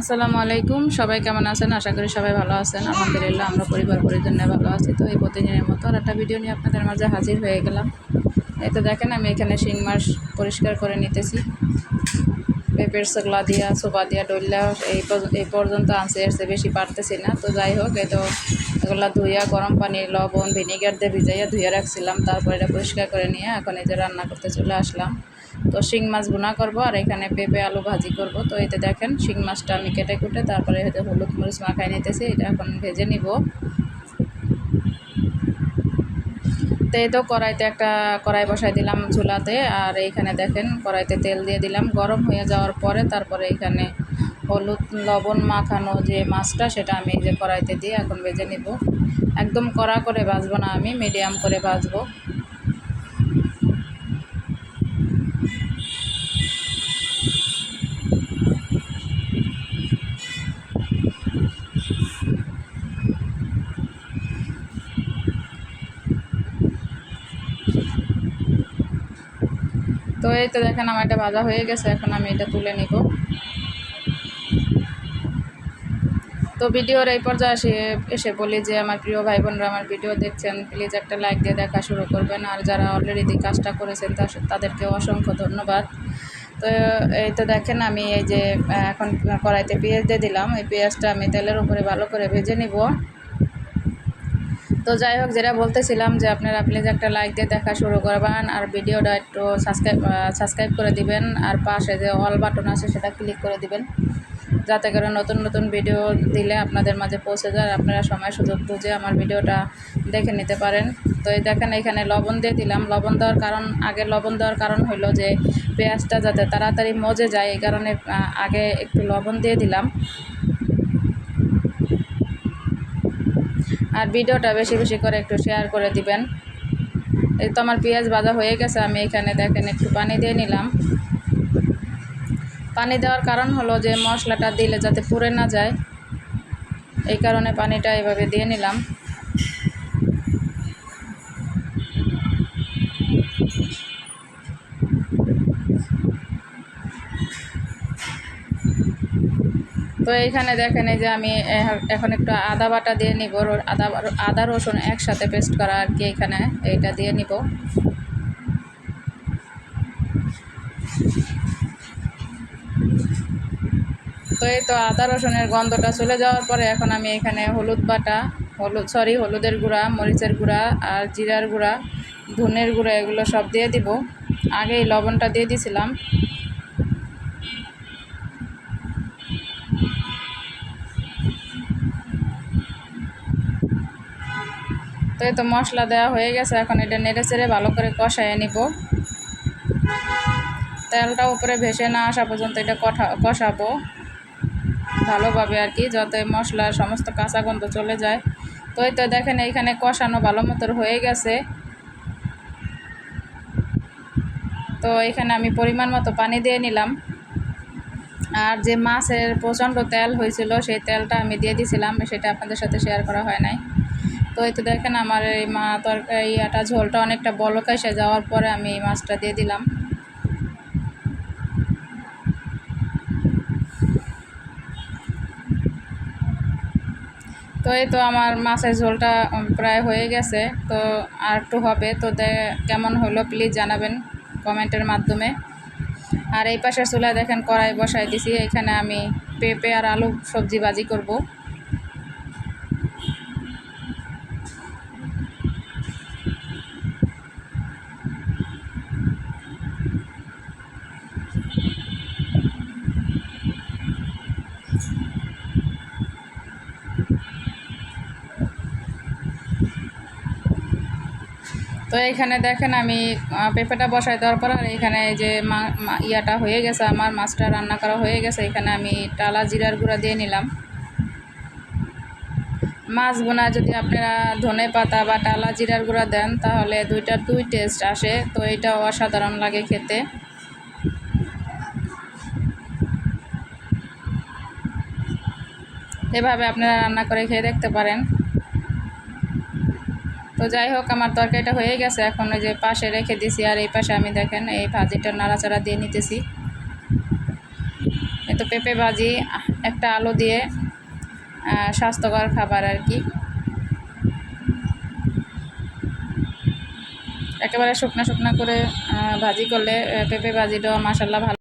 আসসালামু আলাইকুম। সবাই কেমন আছেন? আশা করি সবাই ভালো আছেন। আলহামদুলিল্লাহ, আমরা পরিবার পরিজনে ভালো আছি। তো এই প্রতিদিনের মতো আর একটা ভিডিও নিয়ে আপনাদের মাঝে হাজির হয়ে গেলাম। এই তো দেখেন, আমি এখানে শিং মাছ পরিষ্কার করে নিতেছি। পেঁপের সেগলা দিয়া সোপা দিয়া ডইলা, এই এই পর্যন্ত আনছে এসে বেশি পারতেছি না। তো যাই হোক, এই তো এগুলা ধুইয়া, গরম পানি, লবণ, ভিনিগার দিয়ে ভিজাইয়া ধুইয়া রাখছিলাম। তারপরে এটা পরিষ্কার করে নিয়ে এখন এই যে রান্না করতে চলে আসলাম। তো শিং মাছ ভুনা করব, আর এখানে পেঁপে আলু ভাজি করব। তো এতে দেখেন, শিং মাছটা আমি কেটে কুটে তারপরে হয়তো হলুদ মরিচ মাখাই নিতেছি, এটা এখন ভেজে নিব। তো এই তো কড়াইতে একটা কড়াই বসাই দিলাম চুলাতে, আর এইখানে দেখেন, কড়াইতে তেল দিয়ে দিলাম। গরম হয়ে যাওয়ার পরে তারপরে এখানে হলুদ, লবণ মাখানো যে মাছটা, সেটা আমি যে কড়াইতে দিয়ে এখন ভেজে নিব। একদম কড়া করে ভাজবো না আমি, মিডিয়াম করে ভাজবো। তো এই তো দেখেন আমার এটা ভাজা হয়ে গেছে, এখন আমি এটা তুলে নিব। তো ভিডিওর এই পর্যায়ে এসে এসে বলি যে আমার প্রিয় ভাই বোনরা আমার ভিডিও দেখছেন প্লিজ একটা লাইক দিয়ে দেখা শুরু করবেন। আর যারা অলরেডি কাজটা করেছেন তাদেরকে অসংখ্য ধন্যবাদ। তো এই তো দেখেন আমি এই যে, এখন কড়াইতে পেঁয়াজ দিয়ে দিলাম। এই পেঁয়াজটা আমি তেলের উপরে ভালো করে ভেজে নিব। তো যাই হোক, যেটা বলতেছিলাম যে আপনারা প্লিজ একটা লাইক দিয়ে দেখা শুরু করবেন আর ভিডিওটা একটু সাবস্ক্রাইব সাবস্ক্রাইব করে দিবেন আর পাশে যে অল বাটন আছে সেটা ক্লিক করে দিবেন। যাতে করে নতুন নতুন ভিডিও দিলে আপনাদের মাঝে পৌঁছে যায় আপনারা সময় সুযোগ বুঝে আমার ভিডিওটা দেখে নিতে পারেন। তো এই দেখেন, এখানে লবণ দিয়ে দিলাম। লবণ দেওয়ার কারণ, আগে লবণ দেওয়ার কারণ হলো যে পেঁয়াজটা যাতে তাড়াতাড়ি মজে যায়, এই কারণে আগে একটু লবণ দিয়ে দিলাম। আর ভিডিওটা বেশি বেশি করে একটু শেয়ার করে দিবেন। এই তো আমার পেঁয়াজ বাজা হয়ে গেছে, আমি এখানে দেখেন একটু পানি দিয়ে নিলাম। পানি দেওয়ার কারণ হলো যে মশলাটা দিলে যাতে পুড়ে না যায়, এই কারণে পানিটা এভাবে দিয়ে নিলাম। তো এইখানে দেখেন এই যে আমি এখন একটু আদা বাটা দিয়ে নিব আদা আদা, রসুন একসাথে পেস্ট করা আর কি এখানে, এইটা দিয়ে নিব। তো এই তো আদা, রসুনের গন্ধটা চলে যাওয়ার পরে এখন আমি এখানে হলুদ বাটা, হলুদ সরি হলুদের গুঁড়া, মরিচের গুঁড়া আর জিরার গুঁড়া, ধনের গুঁড়া এগুলো সব দিয়ে দিব। আগে লবণটা দিয়ে দিছিলাম। তো এই তো মশলা দেওয়া হয়ে গেছে, এখন এটা নেড়ে চেড়ে ভালো করে কষায় নিব। তেলটা উপরে ভেসে না আসা পর্যন্ত এটা কষা কষাবো ভালোভাবে আর কি, যাতে মশলার সমস্ত কাঁচা গন্ধ চলে যায়। তো এই তো দেখেন এইখানে কষানো ভালো মতো হয়ে গেছে। তো এখানে আমি পরিমাণ মতো পানি দিয়ে নিলাম। আর যে মাছের প্রচণ্ড তেল হয়েছিল, সেই তেলটা আমি দিয়ে দিয়েছিলাম সেটা আপনাদের সাথে শেয়ার করা হয় নাই। তো এই তো দেখেন আমার এই মা তরকারি আটা ঝোলটা অনেকটা বলক এসে যাওয়ার পরে আমি এই মাছটা দিয়ে দিলাম। তো এই তো আমার মাছের ঝোলটা প্রায় হয়ে গেছে। তো আর একটু হবে। তো কেমন হলো প্লিজ জানাবেন কমেন্টের মাধ্যমে। আর এই পাশের চুলায় দেখেন কড়াই বসাই দিছি। এখানে আমি পেঁপে আর আলু সবজি ভাজি করব। তো এখানে দেখেন আমি পেঁপেটা বসাই দেওয়ার পর আর এখানে এই যে ইয়াটা হয়ে গেছে, আমার মাছটা রান্না করা হয়ে গেছে, এখানে আমি টালা জিরার গুঁড়া দিয়ে নিলাম। মাছ বোনা যদি আপনারা ধনে পাতা বা টালা জিরার গুঁড়া দেন, তাহলে দুইটার দুই টেস্ট আসে, তো এটা অসাধারণ লাগে খেতে। এভাবে আপনারা রান্না করে খেয়ে দেখতে পারেন। তো যাই হোক, আমার তরকারিটা হয়ে গেছে। এখন ওই যে পাশে রেখে দিছি, আর এই পাশে আমি দেখেন, এই ভাজিটা নাড়াচাড়া দিয়ে নিতেছি। এ তো পেঁপে ভাজি, একটা আলু দিয়ে স্বাস্থ্যকর খাবার আর কি। একেবারে শুকনা শুকনা করে ভাজি করলে পেঁপে ভাজিটাও মাসাল্লাহ ভালো